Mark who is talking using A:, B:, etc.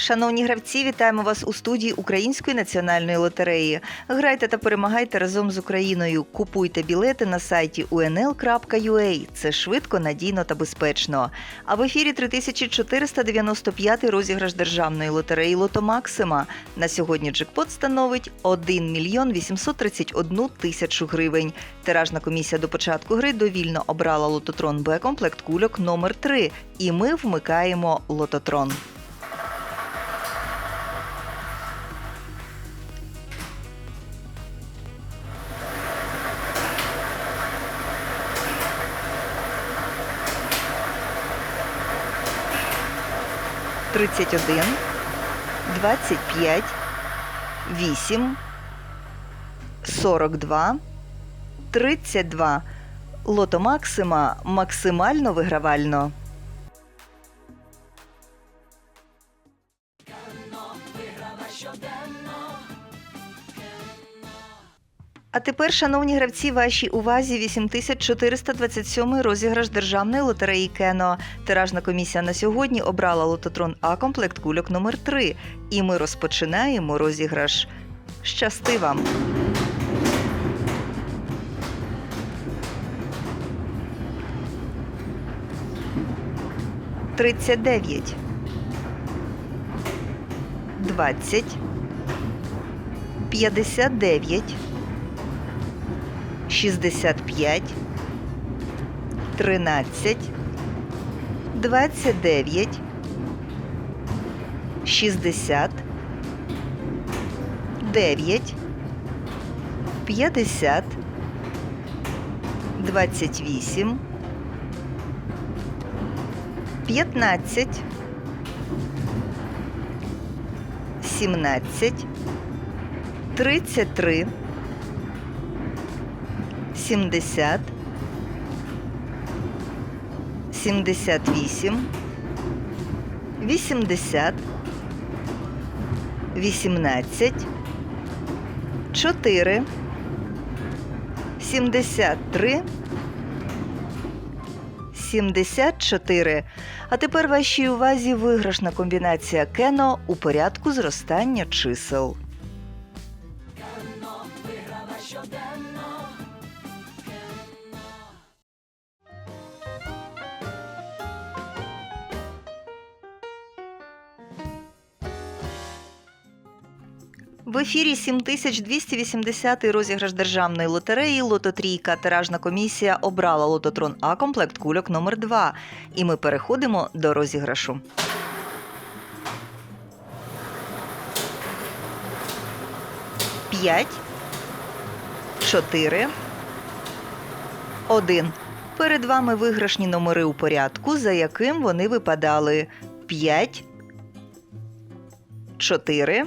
A: Шановні гравці, вітаємо вас у студії Української національної лотереї. Грайте та перемагайте разом з Україною. Купуйте білети на сайті unl.ua. Це швидко, надійно та безпечно. А в ефірі 3495 розіграш державної лотереї Лото Максима. На сьогодні джекпот становить 1 мільйон 831 тисячу гривень. Тиражна комісія до початку гри довільно обрала лототрон Б комплект кульок номер 3 І ми вмикаємо лототрон. Тридцять один, двадцять п'ять, вісім, сорок два, тридцять два. Лото Максима максимально вигравально. А тепер, шановні гравці, вашій увазі 8427 розіграш державної лотереї Кено. Тиражна комісія на сьогодні обрала лототрон А комплект кульок номер 3 І ми розпочинаємо розіграш. Щасти вам! Тридцять дев'ять. Двадцять. П'ятдесят дев'ять. 65, 13, 29, 60, 9, 50, 28, 15, 17, 33, 70, 78, 80, 18, 4, 73, 74. А тепер вашій увазі виграшна комбінація кено у порядку зростання чисел. В ефірі 7280 розіграш державної лотереї Лототрійка. Тиражна комісія обрала лототрон А комплект кульок номер 2 І ми переходимо до розіграшу. П'ять, чотири, один. Перед вами виграшні номери у порядку, за яким вони випадали. П'ять, чотири.